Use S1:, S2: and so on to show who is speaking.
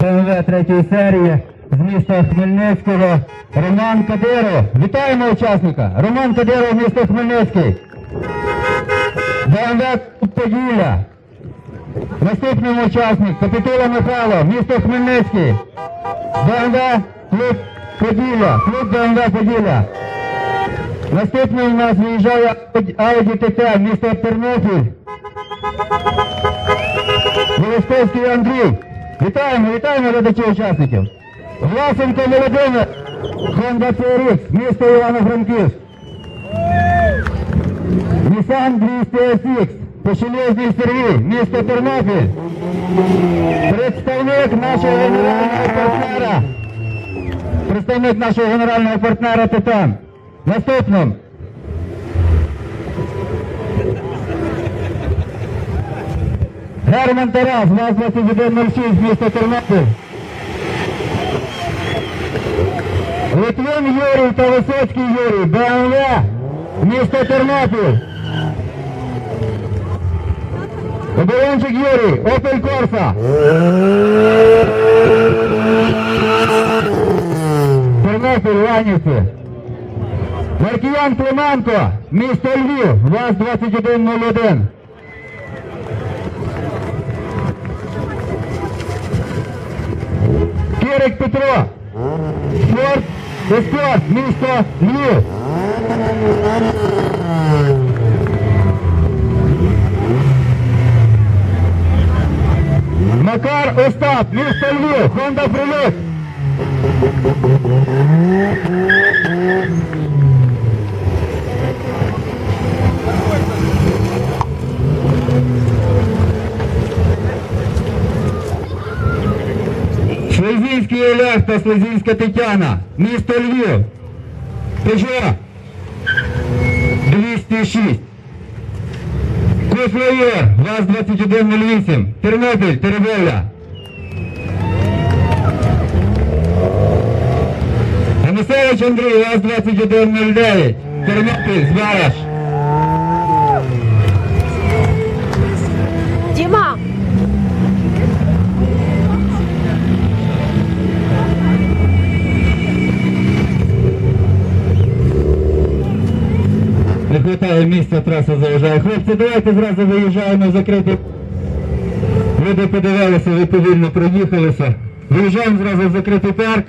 S1: ПМВ третьої серії з міста Хмельницького Роман Кадиров. Вітаємо учасника. Роман Кадиров, місто Хмельницький. БМВ Поділля. Наступний учасник Капітула Михайло, місто Хмельницький. БМВ Клуб Поділля. Клуб БМВ Поділля. Наступний у нас виїжджає Ауді ТТ, місто Тернопіль. Волосковський Андрій. Вітаємо, вітаємо глядачі учасників. Власенко Володимир. Honda CRX, місто Івано-Франківськ. Nissan 200 SX, Пошелезний Сергій, місто Тернопіль. Представник нашого генерального партнера. Представник нашого генерального партнера Титан. Наступним. Герман Тарас, ВАЗ 2106, місто Тернопіль. Литвин Юрій та Висоцький Юрій, БМВ, місто Тернопіль. Оборончик Юрій, Опель Корса. Тернопіль, Ланівці. Маркіян Клименко, місто Львів, ВАЗ 2101. Кирик Петро, спорт, спорт, місто Львів. Макар Остап, місто Львів, Хонда Приліт. Слезінський Олег та Слезінська Тетяна, місто Львів. Пежо 206. Кофлеєр, ВАЗ 2108, Тернопіль, Теребовля. Анусевич Андрій, ВАЗ 2109, Тернопіль, Збараш. Вистачає місця, траса заїжджає. Хлопці, давайте зразу виїжджаємо в закритий. Люди подивилися, ви повільно проїхалися. Виїжджаємо зразу в закритий парк.